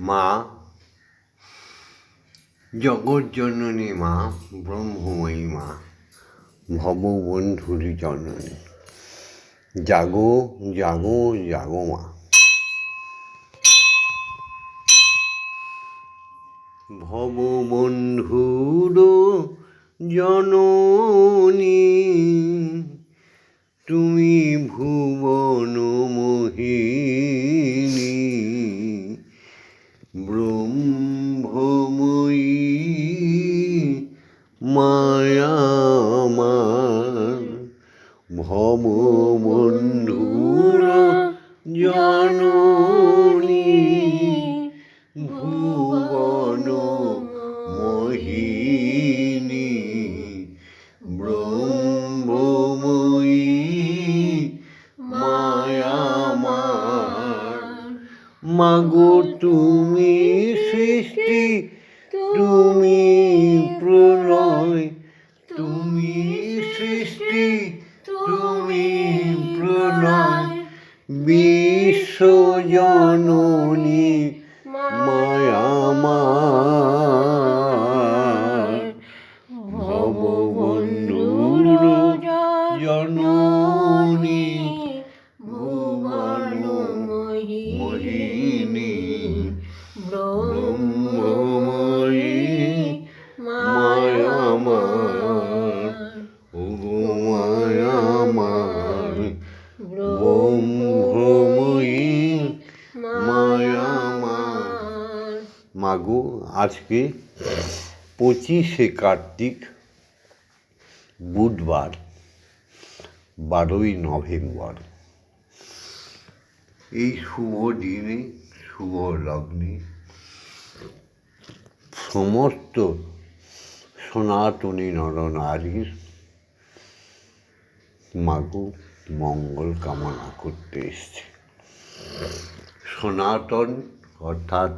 মা জগৎজননী মা, ব্রহ্মময়ী মা ভববন্ধুরি জননী। জাগো জাগো জাগো মা। ভববন্ধুর জননী, তুমি ভুবন মোহিনী। ভববন্ধুর জননী ভুবন মোহিনী ব্রহ্মময়ী মায়ামার মাগো তুমি মাগো আজকে পঁচিশে কার্তিক বুধবার, বারোই নভেম্বর। এই শুভ দিনে, শুভ লগ্নে সমস্ত সনাতনী নরনারীর মাগো মঙ্গল কামনা করতে এসছে। সনাতন অর্থাৎ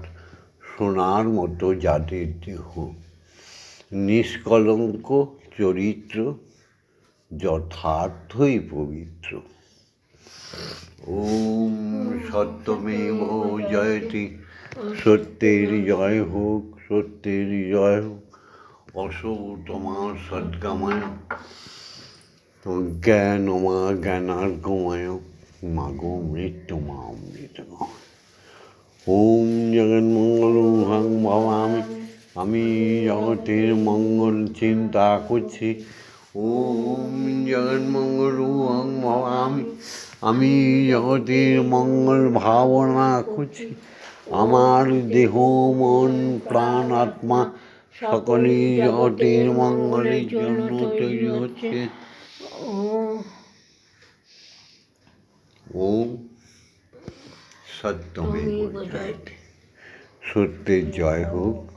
সোনার মতো যাদের দেহ। নিষ্কলঙ্ক চরিত্র যথার্থই পবিত্র। ওম সত্যমেব জয়তি। সত্যের জয় হোক, সত্যের জয় হোক। অসৌ তোমার সদ্গামায়। জ্ঞানমা জ্ঞানার্গময়। মাগো মৃত্যু মা অমৃত ওম জগন্মঙ্গল হাং ভবামি আমি জগতের মঙ্গল চিন্তা করছি ওম জগন্মঙ্গল হাং ভবামি আমি জগতের মঙ্গল ভাবনা করছি আমার দেহ মন প্রাণ আত্মা সকলেই জগতের মঙ্গলের জন্য তৈরি হচ্ছে ওম সত্যমেব জয়তে সত্যের জয় হোক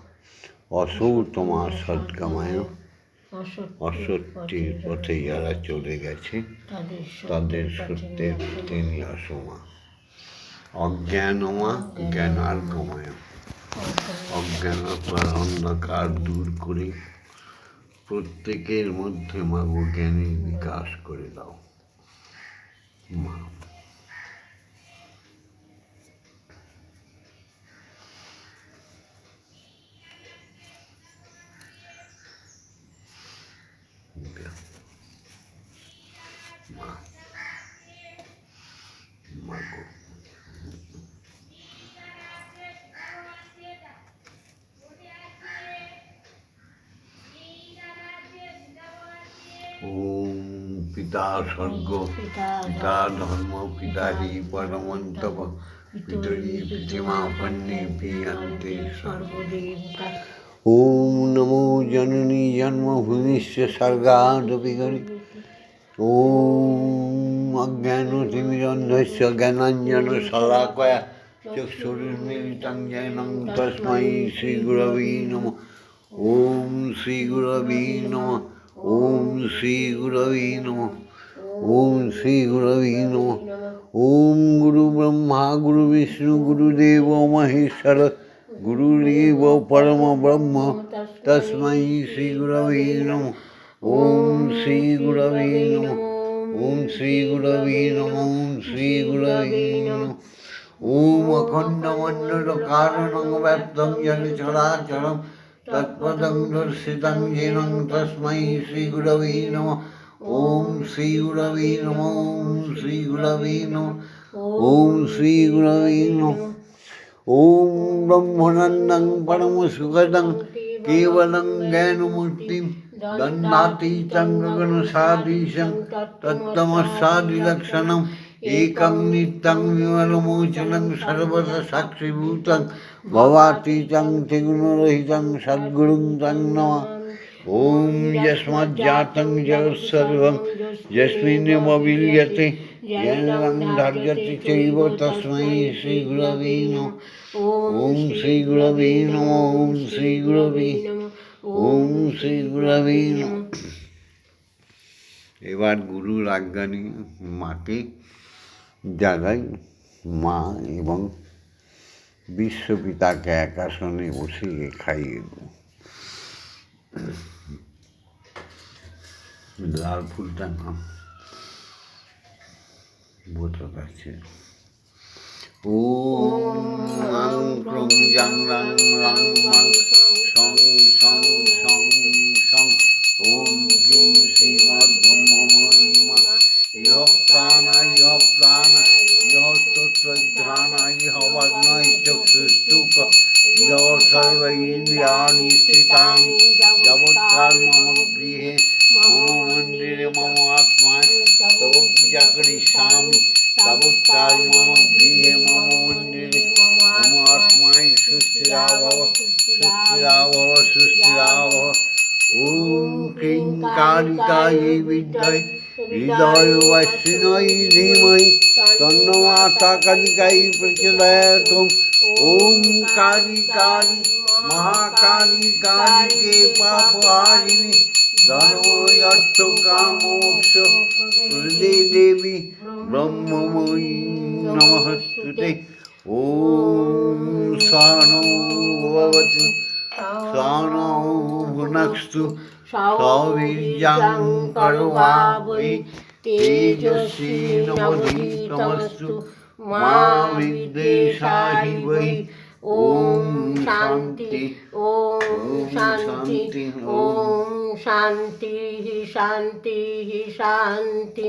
অসৌ তোমার সদ্গমায় অসত্যের পথে যারা চলে গেছে তাদের সত্যের তিনি অসমা অজ্ঞানমা জ্ঞানার্গময় অজ্ঞানতার অন্ধকার দূর করে প্রত্যেকের মধ্যে মাগো জ্ঞানের বিকাশ করে দাও। মা। স্বর্গ পিতা ধর্ম পিতা হি পরমন্তব পিতরি পিতিমা পণ্যে পিয়ন্তে ওম নমো জননী জন্মভূমিশ্চ স্বর্গাদপি গরি ওম অজ্ঞানতিমিরন্ধস্য জ্ঞানাঞ্জন শলাকয়া চক্ষুর্মিলিতং জৈনং তস্মৈ শ্রীগুরবী নম। ওম শ্রীগুরবী নম। ওম শ্রীগুরবী নম। ওম শ্রীগুরবে নমঃ ওম গুরু ব্রহ্মা গুরু বিষ্ণু, গুরুদেব মহেশ্বর, গুরুদেব পরম ব্রহ্ম তস্मै শ্রীগুরবে নমঃ। ওম শ্রীগুরবে নমঃ। ওম শ্রীগুরবে নমঃ। ওম শ্রীগুরবে নমঃ। ওম অখণ্ডমণ্ডল কারণং ব্যপ্তং জল চরাচরম তৎপদং দর্শিতং যেন তস্मै শ্রীগুরবে নমঃ। ஓம் ஸ்ரீ குரவே நமோ ஓம் ஸ்ரீ குரவே நமோ ஓம் ஸ்ரீ குரவே நமோ ஓம் பிரம்மணந்தங் பரம சுகதங் கேவலங் கேனமுக்திம் தன்னாத்தீதங்ககண சாதீசம் தத்தமசாதி லக்ஷணம் एकं नित्यं विमलमोचनं सर्वदसाक्षिभूतं भवातीतं त्रिगुणरहितं सद्गुरुं तं नमः ॐ यस्माज्जातं जगत्सर्वं यस्मिन्नमविल्यते येन धार्यते चैव तस्मै श्रीगुरवे नमः ॐ श्रीगुरवे नमः ॐ श्रीगुरवे ওম শ্রী গুরবে নমঃ। এবার গুরুর আজ্ঞা নিয়ে মাকে জাগাই মা এবং বিশ্বপিতাকে এক আসনে বসিয়ে খাইয়ে দেব লাল ফুলটা নাম। বোতল আছে ওম আং ক্রং জাং রাং রাং মাং সং সং সং সং। ওম ক্লিং শ্রীমদ্ব্রহ্মমহিমা ইহ প্রাণা ইহ প্রাণা ইহ স্তোত্রঘ্রাণা ইহ বর্ণয় চক্ষুষ্টুক ইহ সর্ব ইন্দ্রিয়াণি স্থিতানি যাবৎকাল মম গৃহে মম মন্দিরে মম আত্মায় তব পূজা করিষ্যামি তাবৎকাল মম গৃহে মম মন্দিরে মম আত্মায় সুস্থিরাভব সুস্থিরাভব সুস্থিরাভব ওম ক্লিং কালিকাयै বিদ্মহে হৃদয়বাসিনৈ ধীমহি তন্ন মাতা কালিকাই প্রচোদয়াতুম ওম কালী কালী মহাকালী কালীকে পাপহারিণী ধর্ময় অর্থ কাম মোক্ষ হৃদে দেবী ব্রহ্মময়ী নমস্তুতে ওম সানো ভবতু সানো ভুনক্স্তু সবীর্যাং করুণাবৈ তেজস্বী নবধীতমস্তু মা বিদ্বেষাহি বৈ ওম শান্তি ওম শান্তি ওম শান্তি শান্তি শান্তি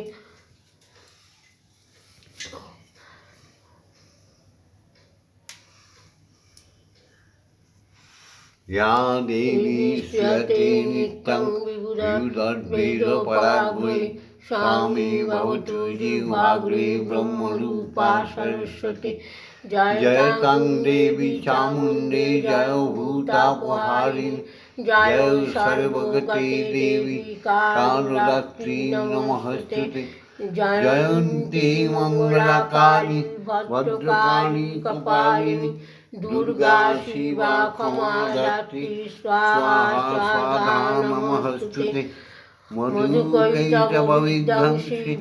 या देवी श्रियते नित्यं विबुधद्वैतपराग्रे स्वामी भवतु जिह्वाग्रे ब्रह्मरूपा सरस्वती जय तं देवी चामुण्डे जय भूतापहारिणि जय सर्वगते देवी कालरात्रि नमस्ते जयन्ती मङ्गलकाली भद्रकाली कपालिनी दुर्गा शिवा क्षमा दात्री स्वाहा स्वाहा नमस्ते मधुकैटभविध्वंसि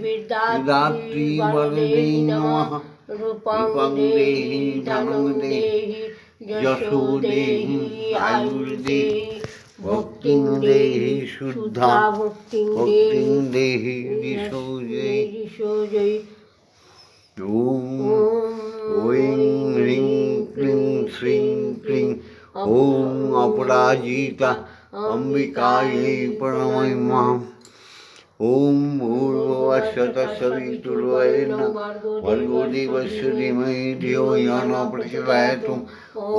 विदात्री वरदे नमः। রূপং দেহি ধনং দেহি যশো দেহি আয়ুর্দেহি ভক্তিং দেহি শুদ্ধা ভক্তিং দেহি ঋষোজয়ী ॐ ঐং হ্রিং ক্লিং শ্রিং ক্লিং ওম অপরাজিতা অম্বিকাयै প্রণময় মাম। ओम भूर्भुवस्वतस्वितुर्वरेण्य भर्गोदेवस्य धीमहि धियो यो न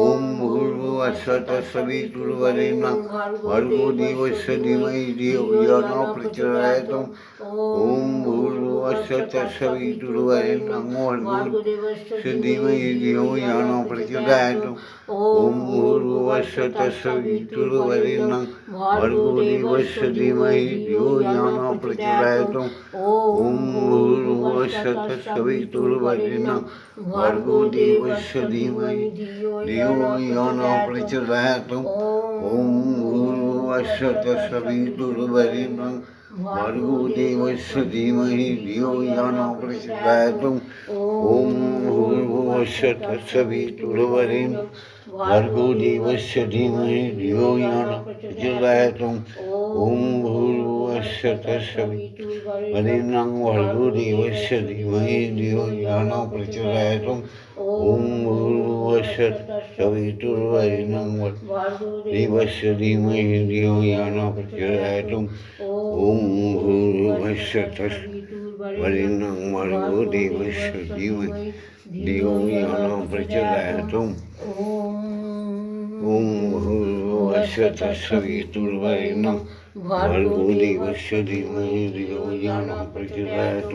ॐ भूर्भुवस्वतस्वितुर्वरेण्य भर्गोदेवस्य धीमहि धियो यो न ॐ भूर् भूर्भुवस्वतः सवितुर्वरेण्यं भर्गो धीमहि धियो यो न प्रचोदयात् ॐ भूर्भुवस्वतः सवितुर्वरेण्यं भर्गो देवस्य धीमहि धियो यो न प्रचोदयात् ॐ भूर्भुवस्वतः सवितुर्वरेण्यं भर्गो देवस्य धीमहि धियो यो न प्रचोदयात् ॐ भूर्भुवस्वतः सवितुर्वरेण्यं भर्गो देवस्य धीमहि धियो यो न प्रचोदयात् ॐ भूर्भुवस्वतः सवितुर्वरेण्यं भर्गो देवस्य धीमहि धियो यो न प्रचोदयात् ॐ भूर्भुवस्वतः सवितुर्वरेण्यं भर्गो देवस्य धीमहि धियो यो न प्रचोदयात् ॐ ॐ भूर्भुवस्य सवितुर्वरेण्यं देवस्य धीमहि धियो यो न प्रचोदयात् ॐ भूर्भुवस्य तस्वरेण्यं भर्गो देवस्य धीमहि धियो यो न प्रचोदयात् ॐ भूर्भुवस्य तस्सवितुर्वरेण्यं भर्गो देवस्य धीमहि धियो यो न प्रचोदयात्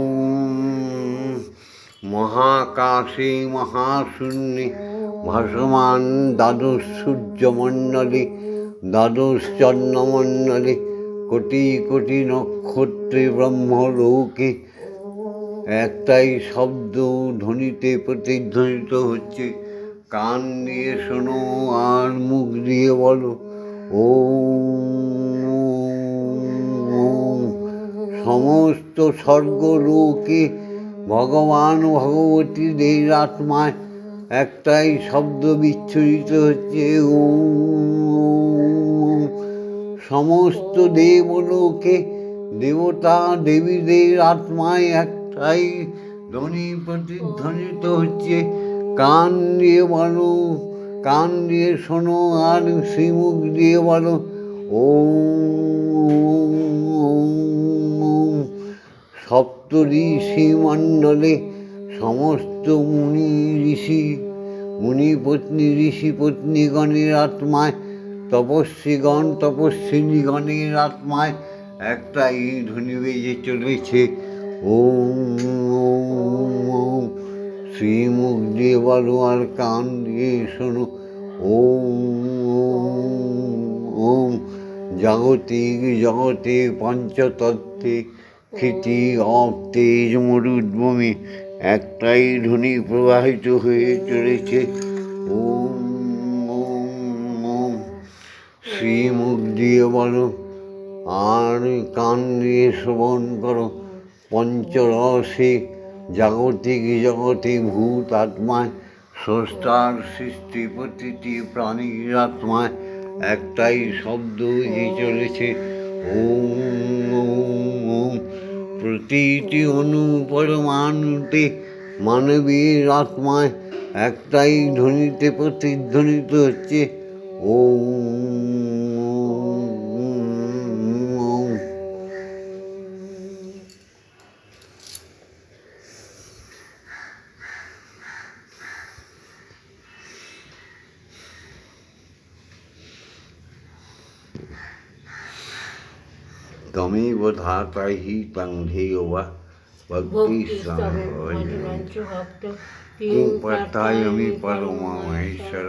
মহাকাশে মহাশূন্যে, ভাসমান দ্বাদশ সূর্যমণ্ডলে দ্বাদশ চন্দ্রমণ্ডলে কোটি কোটি নক্ষত্রে ব্রহ্মলোকে। একটাই শব্দ ধ্বনিতে প্রতিধ্বনিত হচ্ছে, কান দিয়ে শোনো আর মুখ দিয়ে বলো ও সমস্ত স্বর্গলোকে ভগবান ভগবতীদের আত্মায় একটাই শব্দ বিচ্ছুরিত হচ্ছে ও সমস্ত দেবলোকে, দেবতা দেবীদের আত্মায় একটাই ধ্বনি প্রতিধ্বনিত হচ্ছে। কান দিয়ে বলো কান দিয়ে শোনো আর শ্রীমুখ দিয়ে বলো ও সপ্ত ঋষি মণ্ডলে সমস্ত মুনি ঋষি, মুনি পত্নী, ঋষি পত্নীগণের আত্মায়, তপস্বীগণ, তপস্বিনীগণের আত্মায় একটাই ধ্বনি বেজে চলেছে। ওম ওম শ্রীমুখ দিয়ে বলো আর কান দিয়ে শোনো। ওম ওম, জাগতিক জগতে পঞ্চতত্ত্বে ক্ষিতি অপ তেজ মরুদ্ভূমি একটাই ধ্বনি প্রবাহিত হয়ে চলেছে। ওম ওম শ্রীমুখ দিয়ে বলো, আর কান দিয়ে শ্রবণ করো। পঞ্চরসে জাগতিক জগতে ভূত আত্মায়, স্রষ্টার সৃষ্টি প্রতিটি প্রাণীর আত্মায়, একটাই শব্দ যে চলেছে। ওম প্রতিটি অনুপরমাণুতে মানবীর আত্মায় একটাই ধ্বনিতে প্রতিধ্বনিত হচ্ছে ওম। ধাতা হি তং ধেয় বা ভক্তি ভজনঞ্চ ভক্ত কিং পত্তায়মি পরমহেশ্বর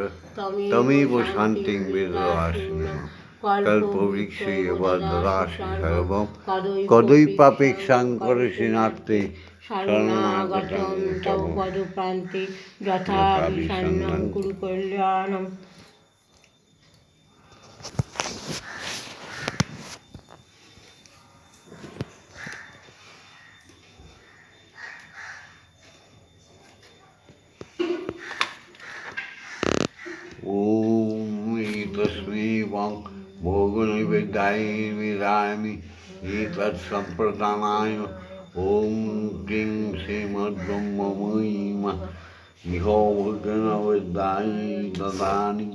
তমেব শান্তিং বেদরাসি কল্পবৃক্ষে এব দদাসি সর্বম কদৈপাপেক্ষাং করসি নাত্তে শরণাগতম তব পদপ্রান্তে गायी विरामी एतत्सम्प्रदानाय ओम किं श्रीमद्ब्रह्ममयीम। इहो भगनविद्यायि ददानी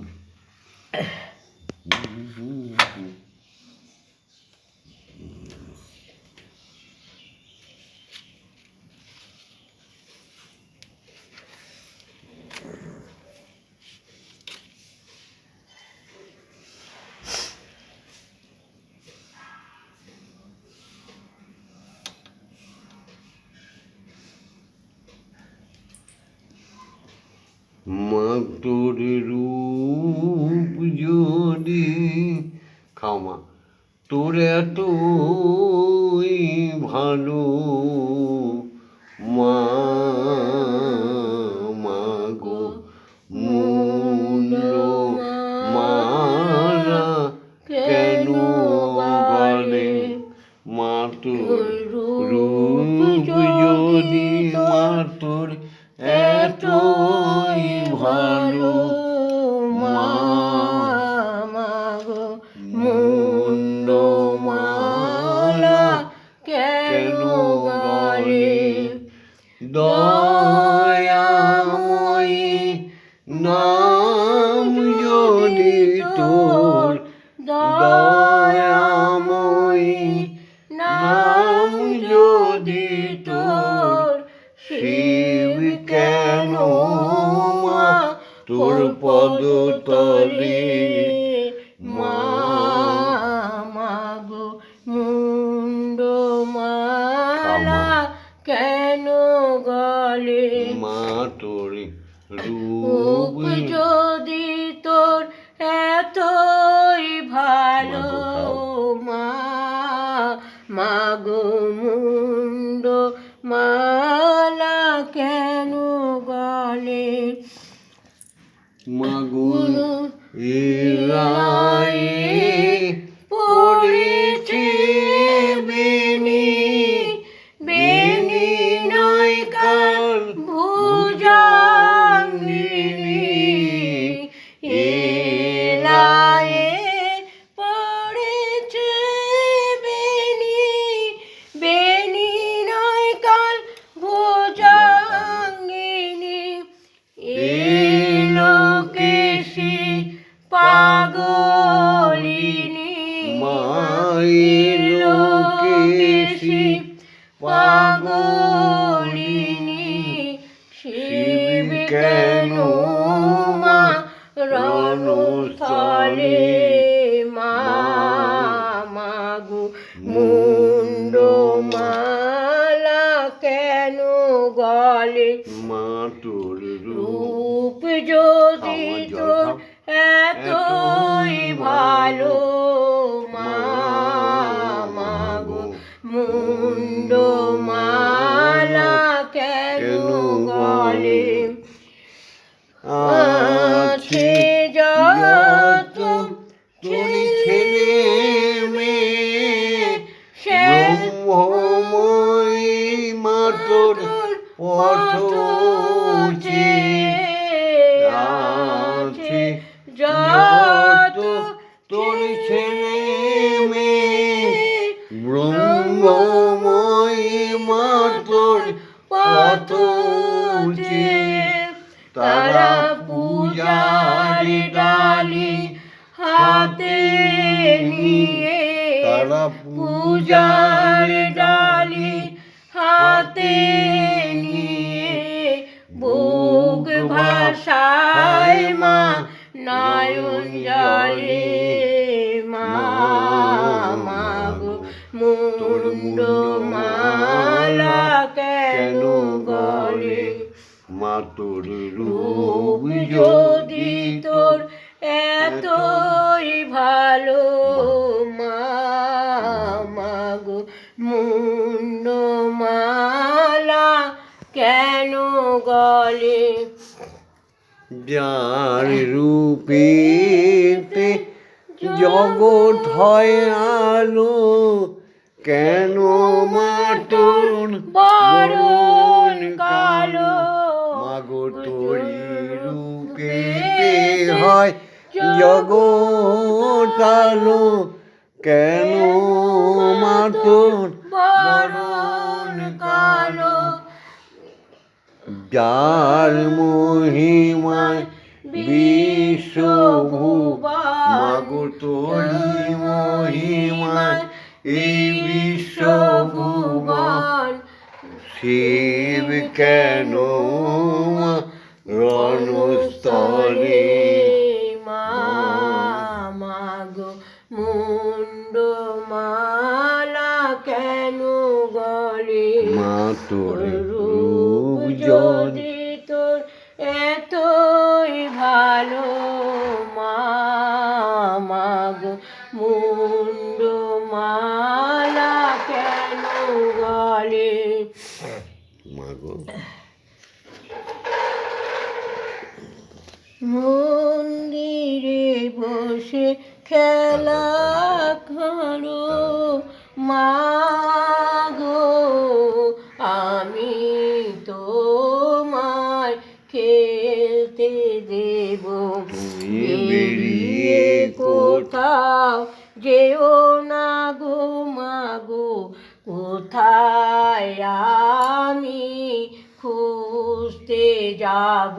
মা তোর রূপ যদি খাও মা তোর এত ভালো মাগুন এরায়ে মাগু মুন্ড মালা কেন গলে? মা তোর রূপ যদি তোর এতই ভালো মাগো মুন্ড মালা কেন গলে? তারা পূজার ডালি হাতে নিয়ে, তারা পূজার ডালি হাতে নিয়ে, ভোগ ভাষায় মা নয়ন জলে, মা মাগো মুন্ড মালা কেন গলে? মা তোর রূপ রূপ যদি তোর এতই ভালো মা মাগো মুন্ড মালা কেন গলে? যার রূপেতে জগৎ হয় আলো কেন মা তোর বরণ কালো? হয়। জগৎ আলো কেন মা তোর বরণ কালো? যার মহিমায় বিশ্বভুবান মাগো তোরি মহিমায় এই বিশ্বভুবান শিব কেন রণস্থলে মাগো মুন্ড মালা কেন গলে? মা তোর রূপ যদি খেলা করো মা গো আমি তোমায় খেলতে দেব। বেরিয়ে কোথাও যেও না গো মাগো কোথায় আমি খুঁজতে যাব?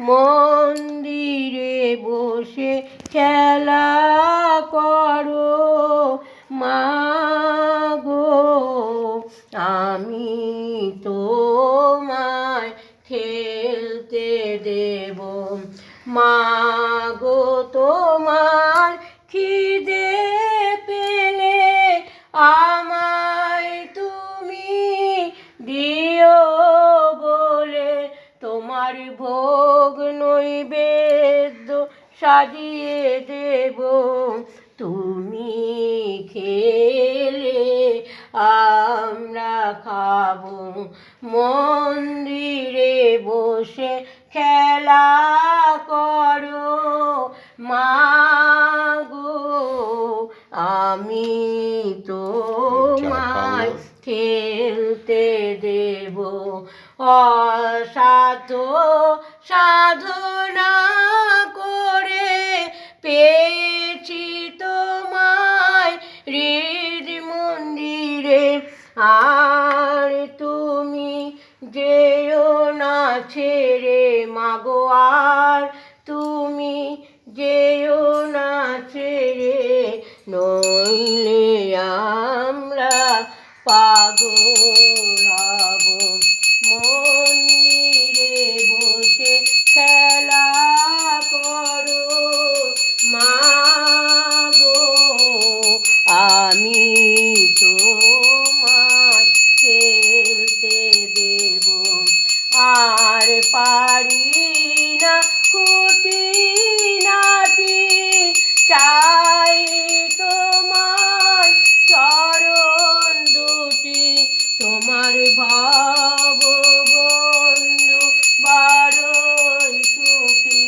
মন্দিরে বসে খেলা দেব। তুমি খেলে আমরা খাব। মন্দিরে বসে খেলা করো। মাগো আমি তোমায় খেলতে দেব। অসাধ্য আর পারি না খুঁটি নাটি চাই তোমার চরণ দুটি। তোমার ভাব বন্ধু বারোই সুখী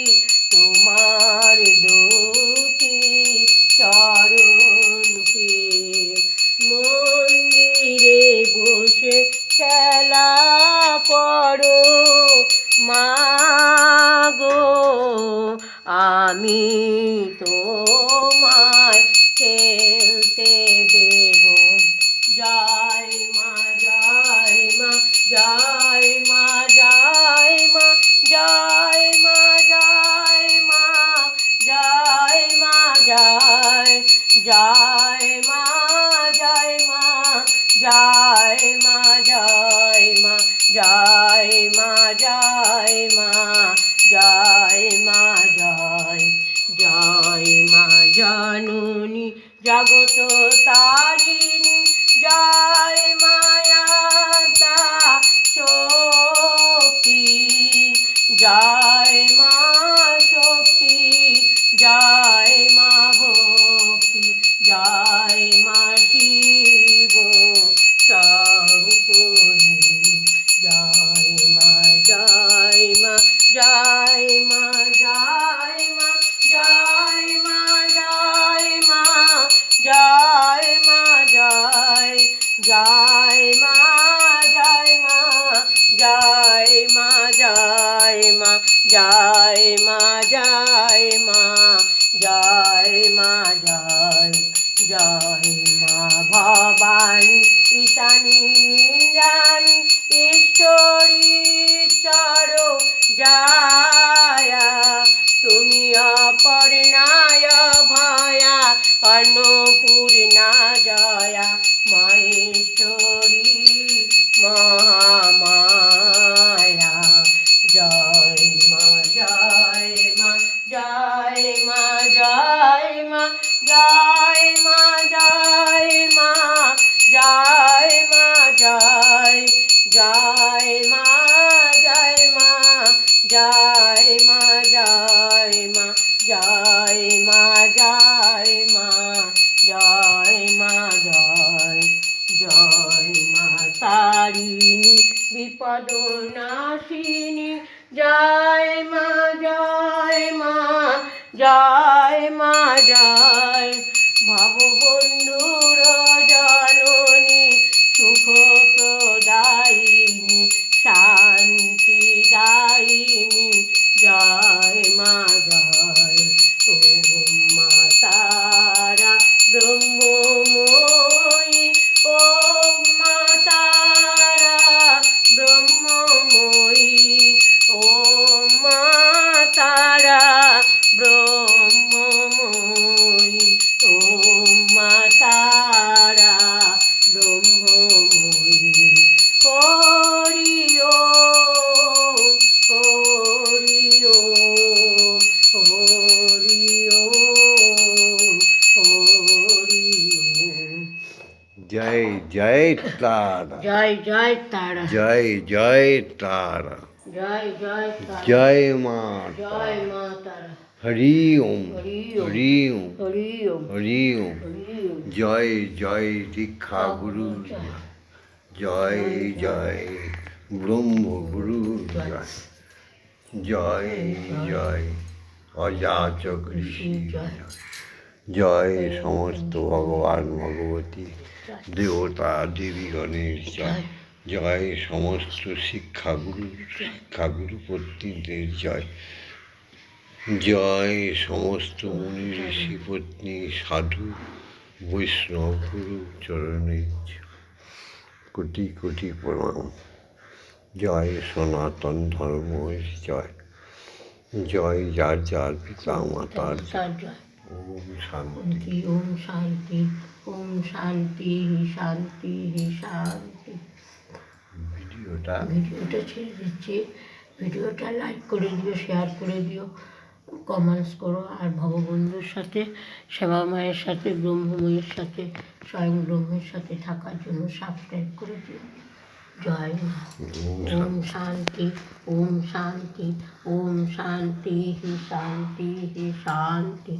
মাগো, আমি তোমায় খেলতে দেব। জয় মা জয় মা জয় মা জয় মা জয় মা জয় মা জয় মা জয় জয় মা জয় মা। জয় মা জয় মা জয় মা জয় মা জয় মা জয় জয় মা, জানুনি, জগত তারিণী জয় মায়াতা শক্তি জয় মা শক্তি জয় মা ভক্তি। জয় মা শিব শঙ্করী জয় মা জয় মা জয় মা জয় মা জয় মা জয় মা জয় মা জয় জয় মা জয় মা জয় মা জয় মা জয় মা জয় মা জয় মা জয় মা ভবানী, ঈশানী ইন্দ্রাণী ঈশ্বরী ঈশ্বর জয়া। তুমি অপর্ণায় ভয়া, অন্নপূর্ণা জয়া। মহেশ্বরী মহামায়া। জয় মা জয় মা জয় মা জয় মা, জয় জয় জয় মা জয় মা জয় মা জয় মা জয় মা জয় মা জয় মা জয় জয় মা তারিণী বিপদ নাশিনী জয় মা জয় মা জয় মা জয় ভববন্ধুর জননী প্রদায়িনী শান্তি দায়িনী জয় মা জয়। ও মা তারা ব্রহ্মময়ী জয় তারা। জয় জয় তারা। জয় জয় তারা। জয় জয় তারা। জয় মা জয় মা তারা। হরি ওম হরি ওম হরি ওম জয় জয় দীক্ষা গুরু জয়। জয় ব্রহ্ম গুরু জয়। জয় জয় অজাচক ঋষি জয়। জয় সমস্ত ভগবান ভগবতী। দেবতা দেবীগণের জয়। জয়। সমস্ত শিক্ষাগুরু শিক্ষাগুরু পত্নীদের জয়। জয় সমস্ত মুনি ঋষি পত্নী সাধু বৈষ্ণব গুরু চরণে কোটি কোটি প্রণাম। জয় সনাতন ধর্ম জয়। জয় যার যার পিতা মাতার জয়। ওম শান্তি ওম শান্তি। ওম শান্তি শান্তি শান্তি। ভিডিওটা ভিডিওটা ছেড়ে দিচ্ছি। ভিডিওটা লাইক করে দিও শেয়ার করে দিও কমেন্টস করো। আর ভববন্ধুর সাথে সেবা মায়ের সাথে ব্রহ্মময়ের সাথে স্বয়ং ব্রহ্মের সাথে থাকার জন্য সাবস্ক্রাইব করে দিও। জয় মা। ওম ওম শান্তি ওম শান্তি ওম শান্তি শান্তি শান্তি।